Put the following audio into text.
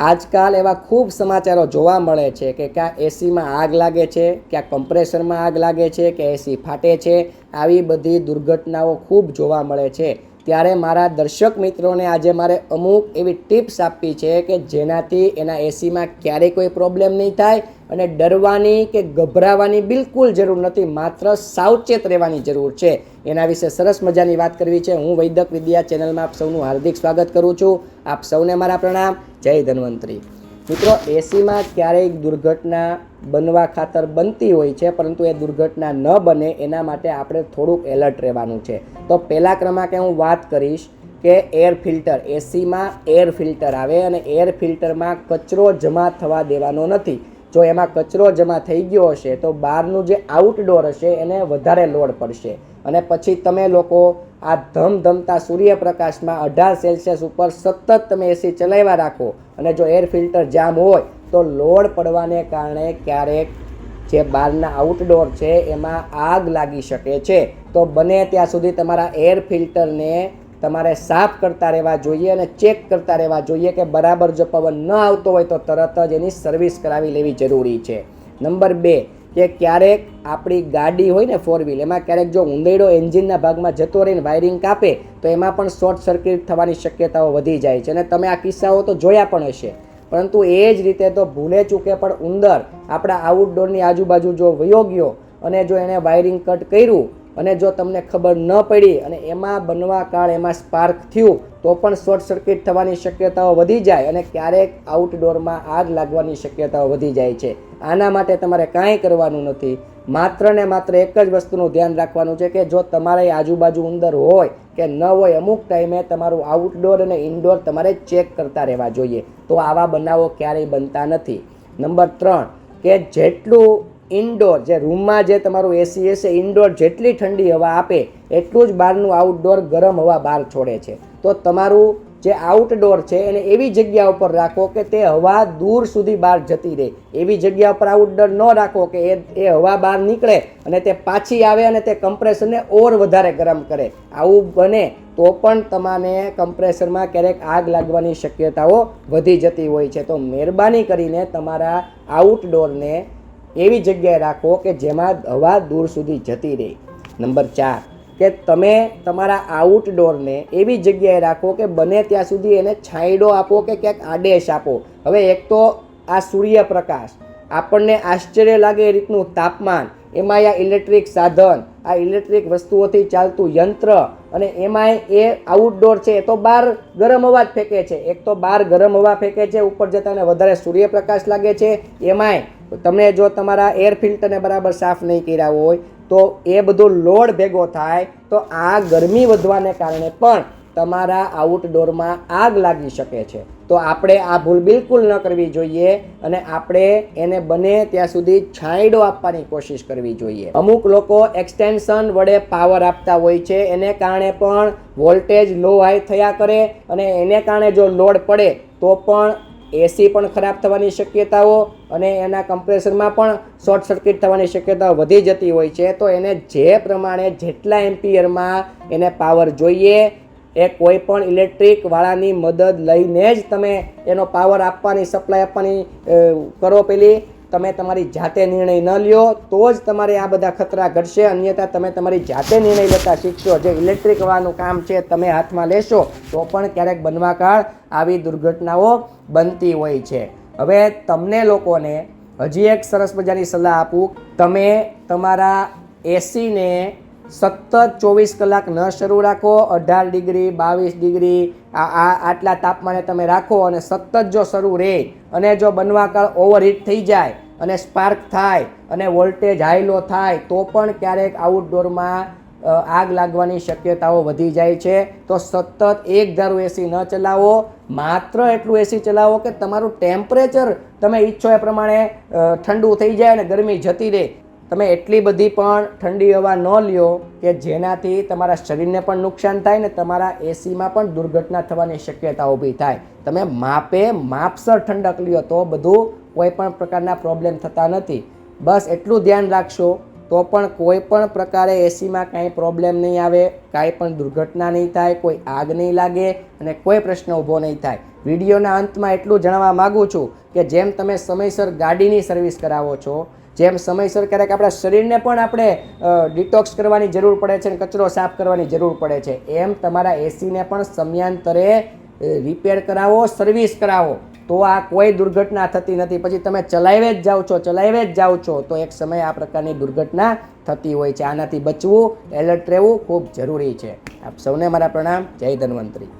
આજકાલ એવા ખૂબ સમાચારો જોવા મળે છે કે ક્યાં એસીમાં આગ લાગે છે, ક્યાં કમ્પ્રેસરમાં આગ લાગે છે કે એસી ફાટે છે, આવી બધી દુર્ઘટનાઓ ખૂબ જોવા મળે છે. ત્યારે મારા દર્શક મિત્રોને આજે મારે અમુક એવી ટિપ્સ આપવી છે કે જેનાથી એના એસીમાં ક્યારેય કોઈ પ્રોબ્લેમ નહીં થાય અને ડરવાની કે ગભરાવાની બિલકુલ જરૂર નથી, માત્ર સાવચેત રહેવાની જરૂર છે. એના વિશે સરસ મજાની વાત કરવી છે. હું વૈદક વિદ્યા ચેનલમાં આપ સૌનું હાર્દિક સ્વાગત કરું છું. આપ સૌને મારા પ્રણામ. જય ધન્વંતરી. મિત્રો, એસીમાં ક્યારેય દુર્ઘટના બનવા ખાતર બનતી હોય છે, પરંતુ એ દુર્ઘટના ન બને એના માટે આપણે થોડુંક એલર્ટ રહેવાનું છે. તો પહેલા ક્રમાંકે હું વાત કરીશ કે એર ફિલ્ટર, એસીમાં એર ફિલ્ટર આવે અને એર ફિલ્ટરમાં કચરો જમા થવા દેવાનો નથી. જો એમાં કચરો જમા થઈ ગયો હશે, તો બહારનું જે આઉટડોર હશે, એને વધારે લોડ પડશે. અને પછી તમે લોકો આ ધમધમતા સૂર્યપ્રકાશમાં અઢાર સેલ્સિયસ ઉપર સતત તમે એસી ચલાવ્યા રાખો. અને જો એર ફિલ્ટર જામ હોય, તો લોડ પડવાને કારણે ક્યારેક જે બહારના આઉટડોર છે, એમાં આગ લાગી શકે છે. તો બને ત્યાં સુધી તમારા એર ફિલ્ટરને તમારે સાફ કરતા રહેવા જોઈએ અને ચેક કરતા રહેવા જોઈએ કે બરાબર જો પવન ન આવતો હોય તો તરત જ એની સર્વિસ કરાવી લેવી જરૂરી છે. નંબર બે, કે ક્યારેક આપણી ગાડી હોય ને ફોર વ્હીલ એમાં ક્યારેક જો ઊંધેડો એન્જિનના ભાગમાં જતો રહીને વાયરિંગ કાપે, તો એમાં પણ શોર્ટ સર્કિટ થવાની શક્યતાઓ વધી જાય છે. અને તમે આ કિસ્સાઓ તો જોયા પણ હશે. પરંતુ એ જ રીતે તો ભૂલે ચૂકે પણ ઉંદર આપણા આઉટડોરની આજુબાજુ જો વયો ગયો અને જો એણે વાયરિંગ કટ કર્યું અને જો તમને ખબર ન પડી અને એમાં બનવા કાળ એમાં સ્પાર્ક થયું, તો પણ શોર્ટ સર્કિટ થવાની શક્યતાઓ વધી જાય અને ક્યારેક આઉટડોરમાં આગ લાગવાની શક્યતાઓ વધી જાય છે. આના માટે તમારે કાંઈ કરવાનું નથી. માત્ર ને માત્ર એક જ વસ્તુનું ધ્યાન રાખવાનું છે કે જો તમારી આજુબાજુ ઉંદર હોય કે ન હોય, અમુક ટાઈમે તમારું આઉટડોર અને ઇન્ડોર તમારે ચેક કરતા રહેવા જોઈએ. તો આવા બનાવો ક્યારેય બનતા નથી. નંબર ત્રણ, કે જેટલું ઇન્ડોર જે રૂમમાં જે તમારું એસી હશે ઇન્ડોર જેટલી ઠંડી હવા આપે, એટલું જ બહારનું આઉટડોર ગરમ હવા બહાર છોડે છે. તો તમારું જે આઉટડોર છે, એને એવી જગ્યા ઉપર રાખો કે તે હવા દૂર સુધી બહાર જતી રહે. એવી જગ્યા ઉપર આઉટડોર ન રાખો કે એ એ હવા બહાર નીકળે અને તે પાછી આવે અને તે કમ્પ્રેસરને ઓર વધારે ગરમ કરે. આવું બને તો પણ તમારે કમ્પ્રેસરમાં ક્યારેક આગ લાગવાની શક્યતાઓ વધી જતી હોય છે. તો મહેરબાની કરીને તમારા આઉટડોરને એવી જગ્યાએ રાખો કે જેમાં હવા દૂર સુધી જતી રહે. નંબર ચાર, કે તમે તમારા આઉટડોરને એવી જગ્યાએ રાખો કે બને ત્યાં સુધી એને છાંયડો આપો કે ક્યાંક આદેશ આપો. હવે એક તો આ સૂર્યપ્રકાશ. આપણને આશ્ચર્ય લાગે એ રીતનું તાપમાન. એમાં આ ઇલેક્ટ્રિક સાધન આ ઇલેક્ટ્રિક વસ્તુઓથી ચાલતું યંત્ર અને એમાંય એ આઉટડોર છે, એ તો બહાર ગરમ હવા જ ફેંકે છે. એક તો બહાર ગરમ હવા ફેંકે છે, ઉપર જતાં વધારે સૂર્યપ્રકાશ લાગે છે. એમાંય તમે જો તમારા એર ફિલ્ટરને બરાબર સાફ નહીં કર્યા હોય, તો એ બધો લોડ ભેગો થાય, તો આ ગરમી વધવાને કારણે પણ તમારા આઉટડોરમાં આગ લાગી શકે છે. તો આપણે આ ભૂલ બિલકુલ ન કરવી જોઈએ અને આપણે એને બને ત્યાં સુધી છાંયડો આપવાની કોશિશ કરવી જોઈએ. અમુક લોકો એક્સટેન્શન વડે પાવર આપતા હોય છે, એને કારણે પણ વોલ્ટેજ લો હાઈ થયા કરે અને એને કારણે જો લોડ પડે તો પણ એસી પણ ખરાબ થવાની શક્યતાઓ અને એના કમ્પ્રેસરમાં પણ શોર્ટ સર્કિટ થવાની શક્યતાઓ વધી જતી હોય છે. તો એને જે પ્રમાણે જેટલા એમ્પિયરમાં એને પાવર જોઈએ એ કોઈ પણ ઇલેક્ટ્રિક વાળાની મદદ લઈને જ તમે એનો પાવર આપવાની સપ્લાય આપવાની કરો પેલી. તમે તમારી જાતે નિર્ણય ન લ્યો, તો જ તમારે આ બધા ખતરા ઘટશે. અન્યથા તમે તમારી જાતે નિર્ણય લેતા શીખશો. જે ઇલેક્ટ્રિક વાળાનું કામ છે તમે હાથમાં લેશો, તો પણ ક્યારેક બનવા કાળ આવી દુર્ઘટનાઓ બનતી હોય છે. હવે તમને લોકોને હજી એક સરસ મજાની સલાહ આપું. તમે તમારા એસીને સતત ચોવીસ કલાક ન શરૂ રાખો, અઢાર ડિગ્રી, બાવીસ ડિગ્રી, આ આટલા તાપમાને તમે રાખો અને સતત જો શરૂ રહે અને જો બનવાકાળ ઓવરહીટ થઈ જાય અને સ્પાર્ક થાય અને વોલ્ટેજ હાઈલો થાય, તો પણ ક્યારેક આઉટડોરમાં આગ લાગવાની શક્યતાઓ વધી જાય છે. તો સતત એક ધારું એસી ન ચલાવો, માત્ર એટલું એસી ચલાવો કે તમારું ટેમ્પરેચર તમે ઈચ્છો એ પ્રમાણે ઠંડુ થઈ જાય અને ગરમી જતી રહે. તમે એટલી બધી પણ ઠંડી હવા ન લ્યો કે જેનાથી તમારા શરીરને પણ નુકસાન થાય ને તમારા એસીમાં પણ દુર્ઘટના થવાની શક્યતા ઊભી થાય. તમે માપે માપસર ઠંડક લ્યો તો બધું કોઈ પણ પ્રકારના પ્રોબ્લેમ થતા નથી. બસ એટલું ધ્યાન રાખશો તો પણ કોઈ પણ પ્રકારે એસીમાં કાંઈ પ્રોબ્લેમ નહીં આવે, કાંઈ પણ દુર્ઘટના નહીં થાય, કોઈ આગ નહીં લાગે અને કોઈ પ્રશ્ન ઊભો નહીં થાય. વિડીયોના અંતમાં એટલું જણાવવા માગું છું કે જેમ તમે સમયસર ગાડીની સર્વિસ કરાવો છો જેમ સમયસર ક્યારેક આપણા શરીરને પણ આપણે ડિટોક્સ કરવાની જરૂર પડે છે અને કચરો સાફ કરવાની જરૂર પડે છે. એમ તમારા એસીને પણ સમયાંતરે રિપેર કરાવો સર્વિસ કરાવો. તો આ કોઈ દુર્ઘટના થતી નથી. પછી તમે ચલાવે જ જાઓ છો, ચલાવે જ જાઓ છો, તો એક સમયે આ પ્રકારની દુર્ઘટના થતી હોય છે. આનાથી બચવું એલર્ટ રહેવું ખૂબ જરૂરી છે. આપ સૌને મારા પ્રણામ. જય ધન્વંતરી.